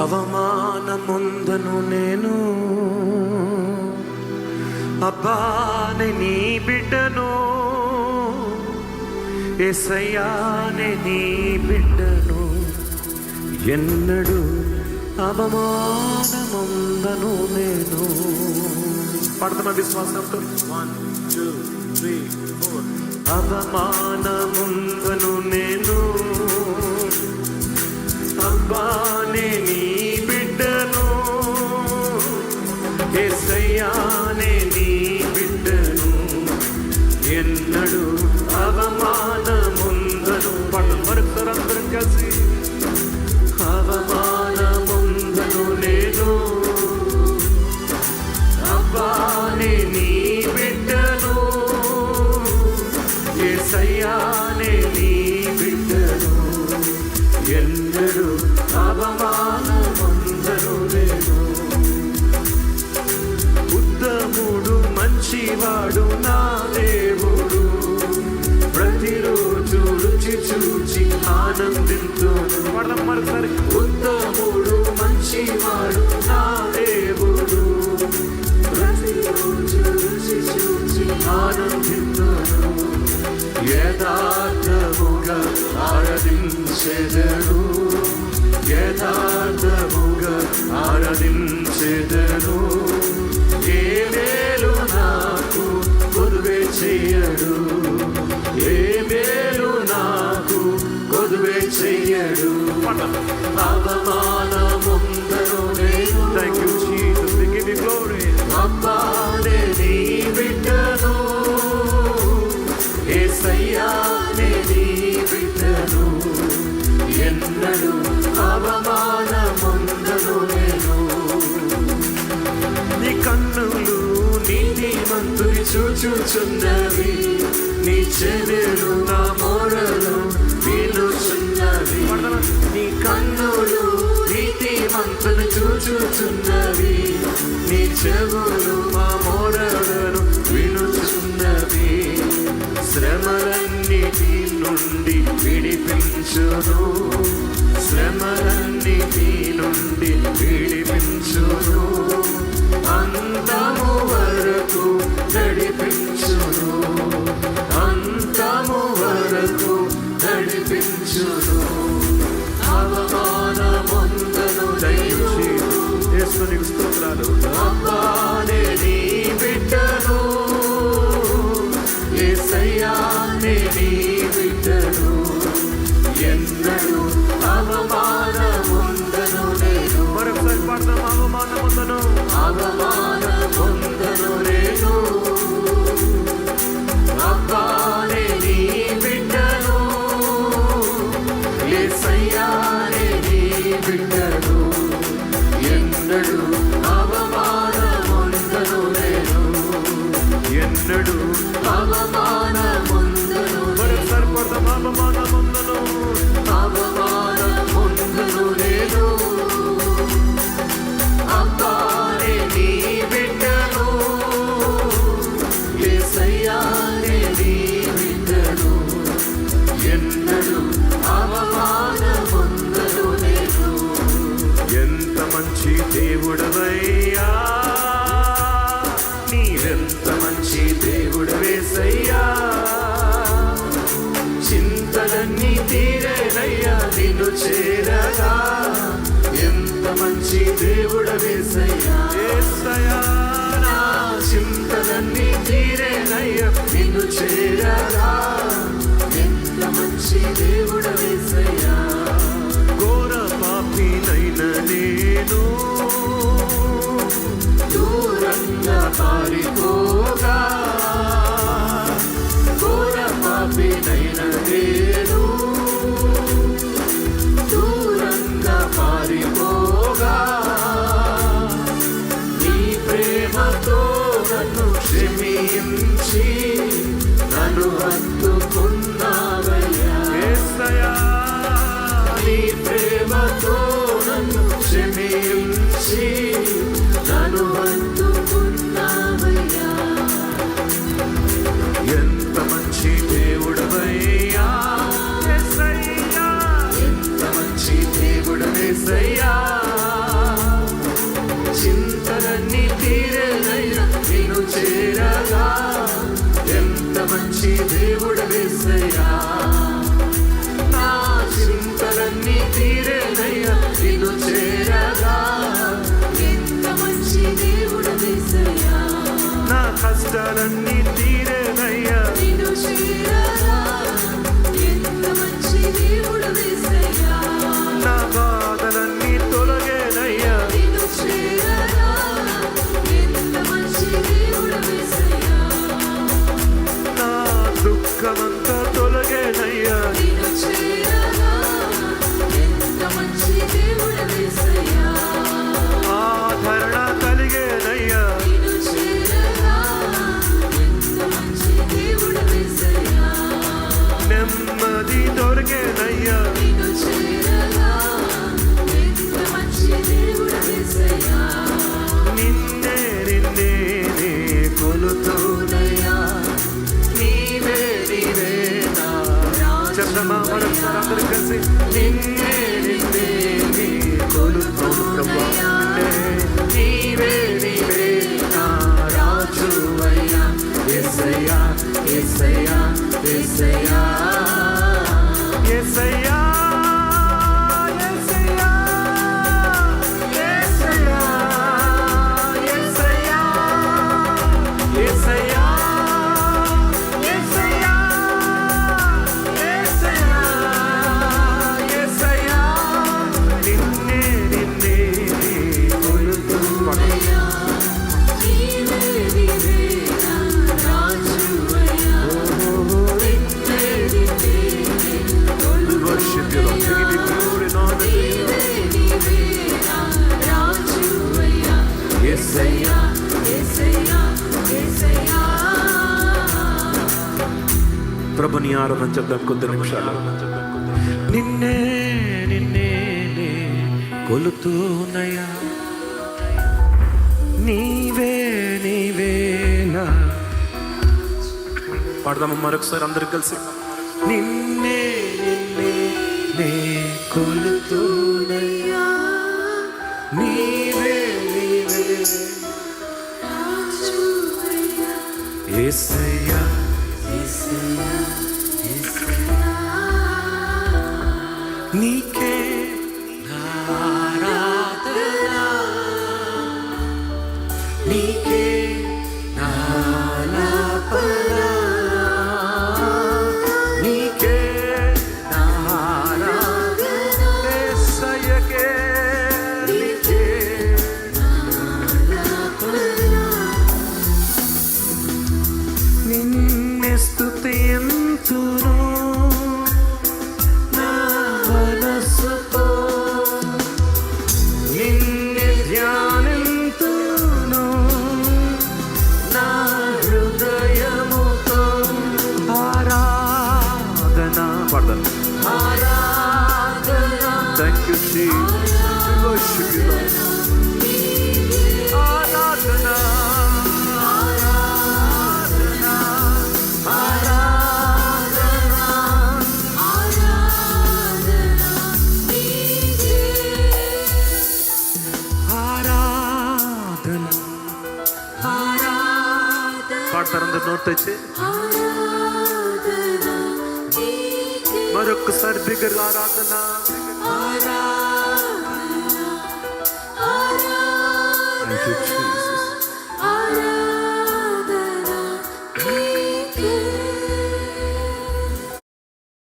అవమానముందను నేను. అబ్బానే నీ బిడ్డను. ఎసయ్యానే నీ బిడ్డను. ఎన్నడు అవమానముందను నేను. పడుతున్న విశ్వాసంతో. వన్ టూ త్రీ ఫోర్ అవమానముందను నేను. అబ్బానే నీ బిడ్డను. ఎసయ్యానే నీ బిడ్డను. ఎన్నడు అవమానముందను. పడు మరొకసారి కలిసి. అవమానముందను నేను. అబ్బానే నీ బిడ్డను. ఆనందించు పడదాం మరోసారి ఉత్తముడు నా దేవుడు. ప్రతిరోజు రుచి చూచి యథార్థముగా ఆరాధించెదను. గ్లోరీ అబ్బానే నీ బిడ్డను. ఏసయ్యానే నీ బిడ్డను. ఎన్నడు అవమానముందను నేను. నీ కన్నులు నీతి మంతుని చూచుచున్నవి. నీ చెవులు మా మోరలను వినుచున్నది. శ్రమలన్నిటి నుండి విడిపించును. శ్రమలన్నిటి నుండి విడిపించును. అంతము వరకు baby. దేవుడవయ్యా. నీవెంత మంచి దేవుడవేసయ్యా. చింతలన్నీ తీరేనయ్యా నిన్ను చేరగా. ఎంత మంచి దేవుడవేసయ్యా. ఏసయ్యా నా చింతలన్నీ తీరేనయ్యా నిన్ను చేరగా. ఎంత మంచి దేవుడవేసయ్యా. ఘోర పాపినైన నేను క్షమించి నన్ను హత్తుకున్నా తీర్చి దేవుడ వేసయ్యా నా చింతలన్నీ తీరేనయ్యా. నిన్ను చేరగా ఎంత మంచి దేవుడ వేసయ్యా నా కష్టాలన్నీ తీరేనయ్యా. నిన్ను చేరగా Say ఆరాధన చెప్దాం కొద్ది నిమిషాలు నిన్నే నిన్నే కొలుతూ ఉన్నాయా నీవే నీవేనా పాడదాము మరొకసారి అందరు కలిసి నిన్నే నిన్నే నే కొలుతూనయ్యా నీవే నీవే ఏసయ్యా ఏసయ్యా గుర్తొచ్చే మరొకసారి బిగ్గరగా ఆరాధన.